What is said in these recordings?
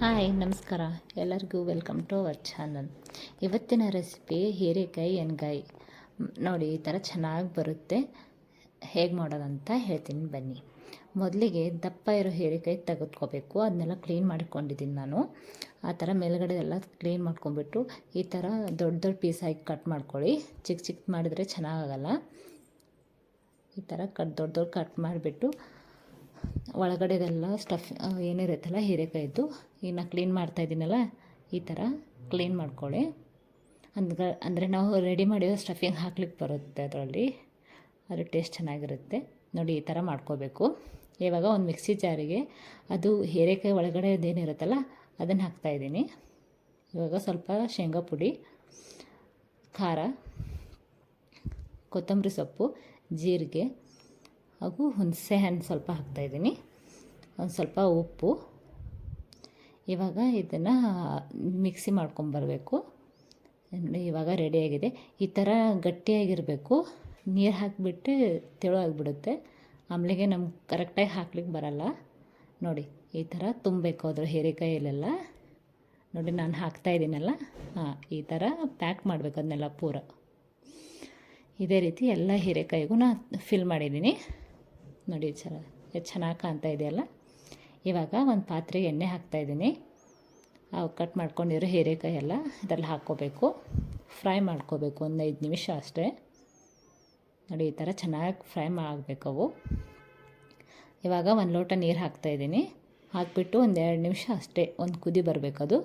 Hi, ನಮಸ್ಕಾರ. ಎಲ್ಲರಿಗೂ welcome to our channel. ಇವತ್ತಿನ ರೆಸಿಪಿ ಹೀರೆಕಾಯಿ ಎಣ್ಗಾಯಿ. ನೋಡಿ, ಈ ಥರ ಚೆನ್ನಾಗಿ ಬರುತ್ತೆ. ಹೇಗೆ ಮಾಡೋದಂತ ಹೇಳ್ತೀನಿ ಬನ್ನಿ. ಮೊದಲಿಗೆ ದಪ್ಪ ಇರೋ ಹೀರೆಕಾಯಿ ತೆಗೆದುಕೋಬೇಕು. ಅದನ್ನೆಲ್ಲ ಕ್ಲೀನ್ ಮಾಡ್ಕೊಂಡಿದ್ದೀನಿ ನಾನು. ಆ ಥರ ಮೇಲ್ಗಡೆ ಎಲ್ಲ ಕ್ಲೀನ್ ಮಾಡ್ಕೊಂಬಿಟ್ಟು ಈ ಥರ ದೊಡ್ಡ ದೊಡ್ಡ ಪೀಸಾಗಿ ಕಟ್ ಮಾಡ್ಕೊಳ್ಳಿ. ಚಿಕ್ಕ ಚಿಕ್ಕ ಮಾಡಿದರೆ ಚೆನ್ನಾಗಾಗಲ್ಲ ಈ ಥರ ಕಟ್ ದೊಡ್ಡ ದೊಡ್ಡ ಕಟ್ ಮಾಡಿಬಿಟ್ಟು ಒಳಗಡೆದೆಲ್ಲ ಸ್ಟಫ್ ಏನಿರುತ್ತಲ್ಲ ಹೀರೆಕಾಯಿದ್ದು ಇನ್ನು ಕ್ಲೀನ್ ಮಾಡ್ತಾಯಿದ್ದೀನಲ್ಲ ಈ ಥರ ಕ್ಲೀನ್ ಮಾಡ್ಕೊಳ್ಳಿ. ಅಂದ್ರೆ ಅಂದರೆ ನಾವು ರೆಡಿ ಮಾಡಿರೋ ಸ್ಟಫಿಂಗ್ ಹಾಕ್ಲಿಕ್ಕೆ ಬರುತ್ತೆ ಅದರಲ್ಲಿ. ಅದು ಟೇಸ್ಟ್ ಚೆನ್ನಾಗಿರುತ್ತೆ. ನೋಡಿ, ಈ ಥರ ಮಾಡ್ಕೋಬೇಕು. ಇವಾಗ ಒಂದು ಮಿಕ್ಸಿ ಜಾರಿಗೆ ಅದು ಹೀರೆಕಾಯಿ ಒಳಗಡೆ ಅದೇನಿರುತ್ತಲ್ಲ ಅದನ್ನು ಹಾಕ್ತಾಯಿದ್ದೀನಿ ಇವಾಗ ಸ್ವಲ್ಪ ಶೇಂಗಾ ಪುಡಿ, ಖಾರ, ಕೊತ್ತಂಬರಿ ಸೊಪ್ಪು, ಜೀರಿಗೆ ಹಾಗೂ ಹುಣಸೆ ಹಣ್ಣು ಸ್ವಲ್ಪ ಹಾಕ್ತಾಯಿದ್ದೀನಿ ಒಂದು ಸ್ವಲ್ಪ ಉಪ್ಪು. ಇವಾಗ ಇದನ್ನು ಮಿಕ್ಸಿ ಮಾಡ್ಕೊಂಬರಬೇಕು ಇವಾಗ ರೆಡಿಯಾಗಿದೆ ಈ ಥರ ಗಟ್ಟಿಯಾಗಿರಬೇಕು. ನೀರು ಹಾಕಿಬಿಟ್ಟು ತೆಳು ಆಗಿಬಿಡುತ್ತೆ. ಆಮೇಲೆ ನಮ್ಗೆ ಕರೆಕ್ಟಾಗಿ ಹಾಕ್ಲಿಕ್ಕೆ ಬರಲ್ಲ. ನೋಡಿ, ಈ ಥರ ತುಂಬಬೇಕು ಅದ್ರ ಹೀರೆಕಾಯಲ್ಲೆಲ್ಲ ನೋಡಿ, ನಾನು ಹಾಕ್ತಾಯಿದ್ದೀನಲ್ಲ ಹಾಂ, ಈ ಥರ ಪ್ಯಾಕ್ ಮಾಡಬೇಕು ಅದನ್ನೆಲ್ಲ ಪೂರ. ಇದೇ ರೀತಿ ಎಲ್ಲ ಹೀರೆಕಾಯಿಗೂ ನಾನು ಫಿಲ್ ಮಾಡಿದ್ದೀನಿ. ನೋಡಿ ಚ ಎಷ್ಟು ಚೆನ್ನಾಗಿ ಕಾಣ್ತಾ ಇದೆಯಲ್ಲ? ಇವಾಗ ಒಂದು ಪಾತ್ರೆಗೆ ಎಣ್ಣೆ ಹಾಕ್ತಾಯಿದ್ದೀನಿ ಅವು ಕಟ್ ಮಾಡ್ಕೊಂಡಿರೋ ಹೀರೆಕಾಯಿ ಎಲ್ಲ ಅದರಲ್ಲಿ ಹಾಕ್ಕೋಬೇಕು. ಫ್ರೈ ಮಾಡ್ಕೋಬೇಕು ಒಂದು ಐದು ನಿಮಿಷ ಅಷ್ಟೇ. ನೋಡಿ, ಈ ಥರ ಚೆನ್ನಾಗಿ ಫ್ರೈ ಮಾಡಬೇಕು ಅವು. ಇವಾಗ ಒಂದು ಲೋಟ ನೀರು ಹಾಕ್ತಾಯಿದ್ದೀನಿ ಹಾಕಿಬಿಟ್ಟು ಒಂದು ಎರಡು ನಿಮಿಷ ಅಷ್ಟೇ ಒಂದು ಕುದಿ ಬರಬೇಕದು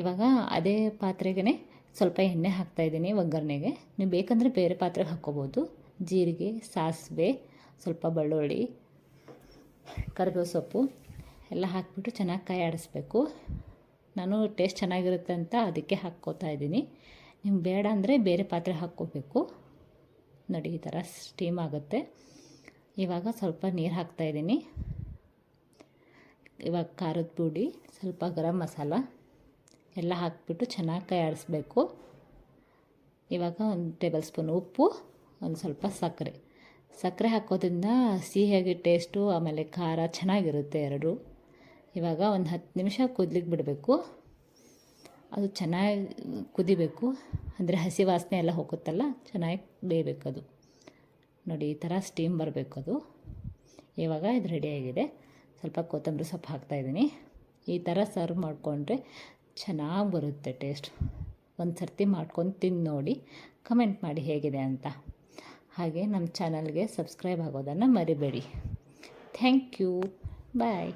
ಇವಾಗ ಅದೇ ಪಾತ್ರೆಗೆ ಸ್ವಲ್ಪ ಎಣ್ಣೆ ಹಾಕ್ತಾಯಿದ್ದೀನಿ ಒಗ್ಗರಣೆಗೆ. ನೀವು ಬೇಕಂದರೆ ಬೇರೆ ಪಾತ್ರೆಗೆ ಹಾಕ್ಕೋಬೋದು. ಜೀರಿಗೆ, ಸಾಸಿವೆ ಸ್ವಲ್ಪ ಬೆಳ್ಳುಳ್ಳಿ, ಕರಿಬೇವು ಸೊಪ್ಪು ಎಲ್ಲ ಹಾಕಿಬಿಟ್ಟು ಚೆನ್ನಾಗಿ ಕೈ ಆಡಿಸ್ಬೇಕು. ನಾನು ಟೇಸ್ಟ್ ಚೆನ್ನಾಗಿರುತ್ತೆ ಅಂತ ಅದಕ್ಕೆ ಹಾಕ್ಕೋತಾ ಇದ್ದೀನಿ. ನಿಮ್ಗೆ ಬೇಡ ಅಂದರೆ ಬೇರೆ ಪಾತ್ರೆ ಹಾಕ್ಕೋಬೇಕು. ನೋಡಿ, ಈ ಥರ ಸ್ಟೀಮ್ ಆಗುತ್ತೆ. ಇವಾಗ ಸ್ವಲ್ಪ ನೀರು ಹಾಕ್ತಾಯಿದ್ದೀನಿ ಇವಾಗ ಖಾರದ ಪುಡಿ, ಸ್ವಲ್ಪ ಗರಂ ಮಸಾಲ ಎಲ್ಲ ಹಾಕಿಬಿಟ್ಟು ಚೆನ್ನಾಗಿ ಕೈ ಆಡಿಸ್ಬೇಕು. ಇವಾಗ ಒಂದು ಟೇಬಲ್ ಸ್ಪೂನ್ ಉಪ್ಪು, ಒಂದು ಸ್ವಲ್ಪ ಸಕ್ಕರೆ. ಸಕ್ಕರೆ ಹಾಕೋದ್ರಿಂದ ಸಿಹಿಯಾಗಿ ಟೇಸ್ಟು, ಆಮೇಲೆ ಖಾರ ಚೆನ್ನಾಗಿರುತ್ತೆ ಎರಡು. ಇವಾಗ ಒಂದು ಹತ್ತು ನಿಮಿಷ ಕುದ್ಲಿಕ್ಕೆ ಬಿಡಬೇಕು. ಅದು ಚೆನ್ನಾಗಿ ಕುದಿಬೇಕು. ಅಂದರೆ ಹಸಿ ವಾಸನೆ ಎಲ್ಲ ಹೋಗುತ್ತಲ್ಲ, ಚೆನ್ನಾಗಿ ಬೇಯಬೇಕು ಅದು. ನೋಡಿ, ಈ ಥರ ಸ್ಟೀಮ್ ಬರಬೇಕು ಅದು. ಇವಾಗ ಇದು ರೆಡಿಯಾಗಿದೆ ಸ್ವಲ್ಪ ಕೊತ್ತಂಬರಿ ಸೊಪ್ಪು ಹಾಕ್ತಾಯಿದ್ದೀನಿ ಈ ಥರ ಸರ್ವ್ ಮಾಡಿಕೊಂಡ್ರೆ ಚೆನ್ನಾಗಿ ಬರುತ್ತೆ ಟೇಸ್ಟ್ ಒಂದು ಸರ್ತಿ ಮಾಡ್ಕೊಂಡು ತಿಂದು ನೋಡಿ. ಕಮೆಂಟ್ ಮಾಡಿ ಹೇಗಿದೆ ಅಂತ. ಹಾಗೆ ನಮ್ಮ ಚಾನಲ್ಗೆ ಸಬ್ಸ್ಕ್ರೈಬ್ ಆಗೋದನ್ನು ಮರಿಬೇಡಿ. Thank you. ಬಾಯ್.